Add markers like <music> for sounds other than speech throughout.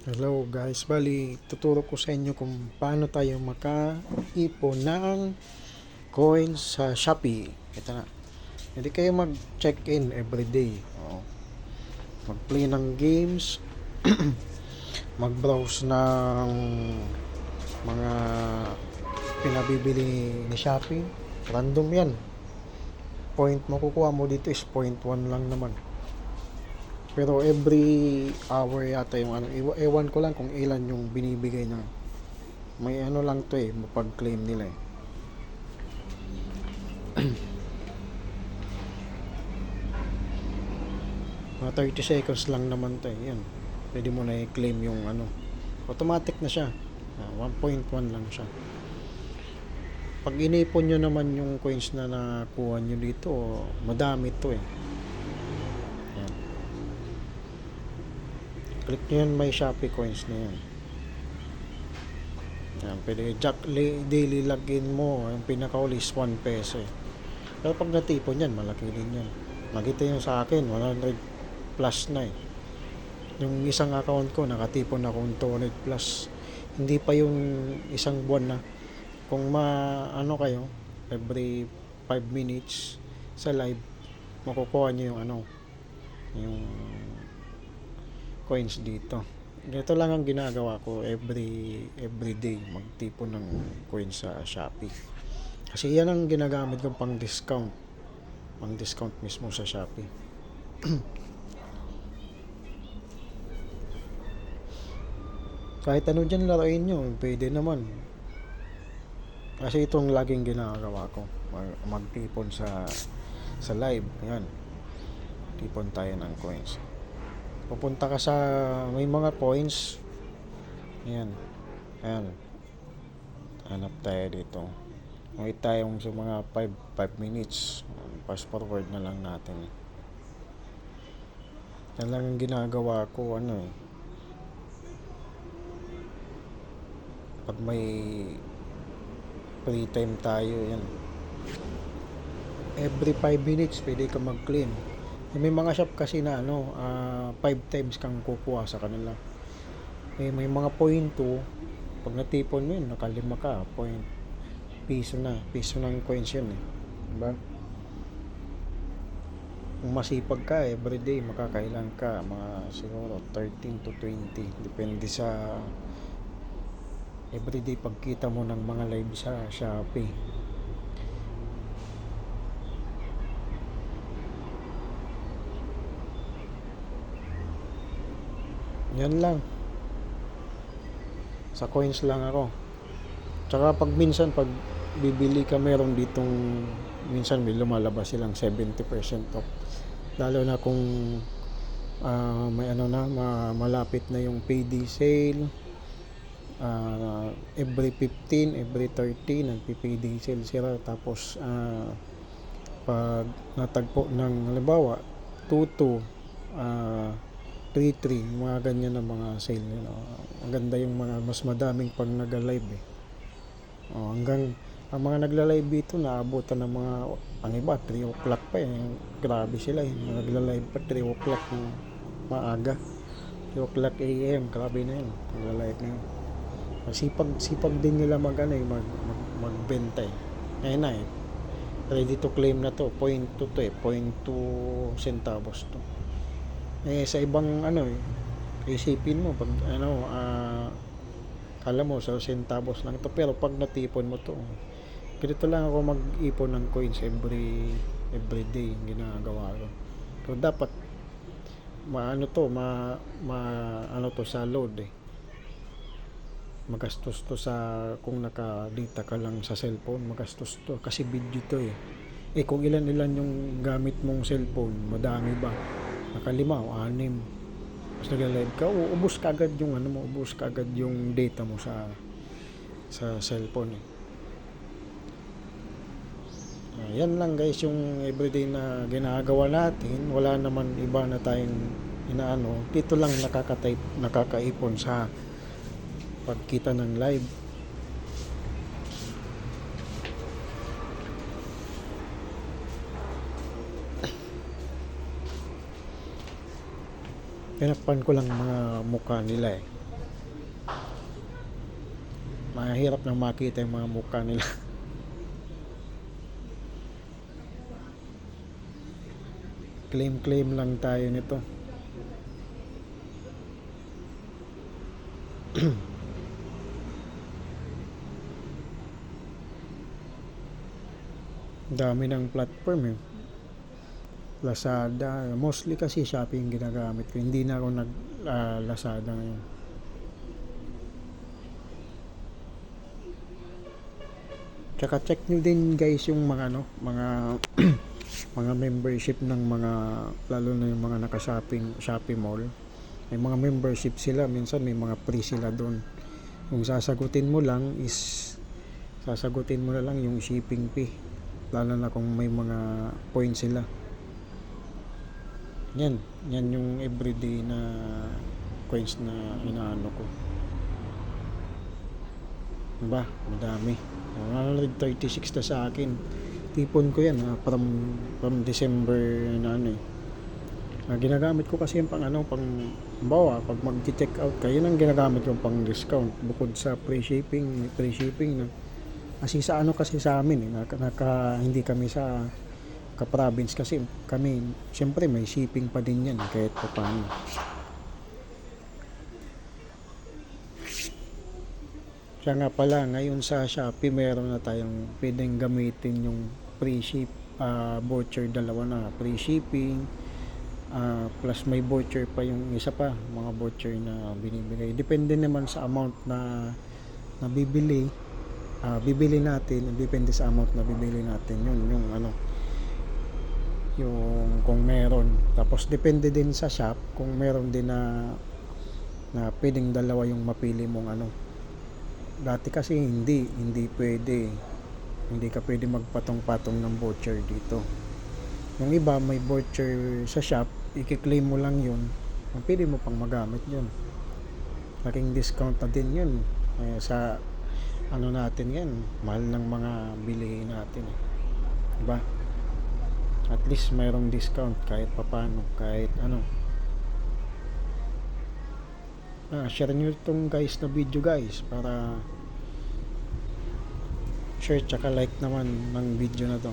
Hello guys, bali tuturo ko sa inyo kung paano tayo makaipon ng coins sa Shopee. Ito na. Hindi kayo mag-check-in everyday. Oo. Mag-play ng games, <clears throat> mag-browse ng mga pinabibili ni Shopee. Random yan. Point makukuha mo dito is point 1 lang naman. Pero every hour yata yung ano, ewa- ewan ko lang kung ilan yung binibigay na. May ano lang to eh, mapag-claim nila eh. <clears throat> Mga 30 seconds lang naman to eh. Yan. Pwede mo na i-claim yung ano. Automatic na siya. Ah, 1.1 lang siya. Pag inipon nyo naman yung coins na nakuha nyo dito, madami to eh. Click nyo yan may Shopee coins na yan. Yan, pwede jack daily login mo, yung pinaka-uli is 1 peso eh. Pero pag natipon yan, malaki din yan. Nakita yung sa akin, 100 plus na eh. Yung isang account ko, nakatipon ako ng 200 plus. Hindi pa yung isang buwan na. Kung ma, ano kayo, every 5 minutes sa live, makukuha nyo yung ano, yung coins dito. Ganito lang ang ginagawa ko every every day magtipon ng coins sa Shopee. Kasi yan ang ginagamit kong pang discount. Pang discount mismo sa Shopee. <clears throat> Kahit ano dyan laruin nyo, pwede naman. Kasi itong laging ginagawa ko. Mag- magtipon sa sa live. Ayan. Tipon tayo ng coins pupunta ka sa may mga coins. Ayan. Ayan. Hanap tayo dito. May tayong sa mga 5 5 minutes. Fast forward na lang natin. Yan lang ang ginagawa ko ano eh. Pag may free time tayo yan. Every 5 minutes pwede ka mag-claim may mga shop kasi na ano, 5 times kang kukuha sa kanila. May, may mga point 2, pag natipon mo yun, nakalima ka, point, piso na, piso ng coins yun eh. Diba? Kung masipag ka, everyday, makakailan ka, mga siguro 13 to 20, depende sa everyday pagkita mo ng mga live sa Shopee. Yan lang. Sa coins lang ako. Tsaka pag minsan, pag bibili ka meron ditong, minsan may lumalabas silang 70% off. Lalo na kung ah, may ano na, ma- malapit na yung payday sale. Ah, every 15, every 30, nagpi-payday sale sila. Tapos, ah, pag natagpo ng, halimbawa, 2-2, ah, 3-3, mga ganyan na mga sale nila. Ang ganda yung mga mas madaming pag nag-live eh. Oh, hanggang ang mga nagla-live dito naabutan ng mga ang iba 3 o'clock pa eh. Grabe sila eh. Mga Nagla-live pa 3 o'clock ng maaga. 3 o'clock AM, grabe na yun. Nagla-live na yun. Sipag, sipag din nila mag ano eh, mag, mag, magbenta eh. Ngayon na eh. Ready to claim na to. Point 2 to eh. Point 2 centavos to eh sa ibang ano eh isipin mo pag ano ah kala mo sa centavos lang to pero pag natipon mo to ganito lang ako mag-ipon ng coins every every day ginagawa ko. So dapat maano to ma, ma ano to sa load eh. Magastos to sa kung naka-data ka lang sa cellphone magastos to kasi video to eh. Eh kung ilan ilan yung gamit mong cellphone madami ba nakalima o anim. Tapos nagla-live ka. Uubos ka agad yung ano mo ubos ka agad yung data mo sa sa cellphone eh. Ah, yan lang guys yung everyday na ginagawa natin. Wala naman iba na tayong inaano. Dito lang nakaka-type nakakaipon sa pagkita ng live Pinapan ko lang mga mukha nila eh. mahirap nang makita yung mga mukha nila. <laughs> Claim claim lang tayo nito. <clears throat> Dami ng platform eh Lazada mostly kasi Shopee yung ginagamit ko hindi na ako nag ah, Lazada ngayon Tsaka check nyo din guys yung mga ano, mga <clears throat> mga membership ng mga lalo na yung mga naka-shopping Shopee Mall. May mga membership sila, minsan may mga free sila doon. Yung sasagutin mo lang is sasagutin mo na lang yung shipping fee. Lalo na kung may mga points sila. Yan, yan yung everyday na coins na inaano ko. Diba? Madami. 136 na sa akin. Tipon ko yan ha, from, from December na ano eh. Ah, ginagamit ko kasi yung pang ano, pang bawa, pag mag-check out kayo nang ginagamit yung pang discount bukod sa free shipping, free shipping na. Kasi sa ano kasi sa amin eh, naka, naka- hindi kami sa ka-province kasi kami, siyempre may shipping pa din yan kahit pa paano. Siya nga pala, ngayon sa Shopee meron na tayong pwedeng gamitin yung free ship ah, voucher dalawa na free shipping ah, plus may voucher pa yung isa pa mga voucher na binibigay. Depende naman sa amount na nabibili. Ah, bibili natin depende sa amount na bibili natin yun yung ano yung kung meron. Tapos depende din sa shop kung meron din na na pwedeng dalawa yung mapili mong ano. Dati kasi hindi hindi pwede. Hindi ka pwede magpatong-patong ng voucher dito. Yung iba may voucher sa shop i-claim mo lang yun ang pwede mo pang magamit yun. Laking discount na din yun. Eh, sa ano natin yan mahal ng mga bilihin natin eh. diba at least mayroong discount kahit papano kahit ano. Ah, share nyo itong guys na video guys para share tsaka like naman ng video na to.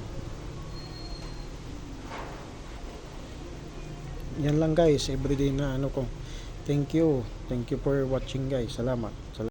Yan lang guys everyday na ano ko. Thank you. Thank you for watching guys. Salamat. Salamat.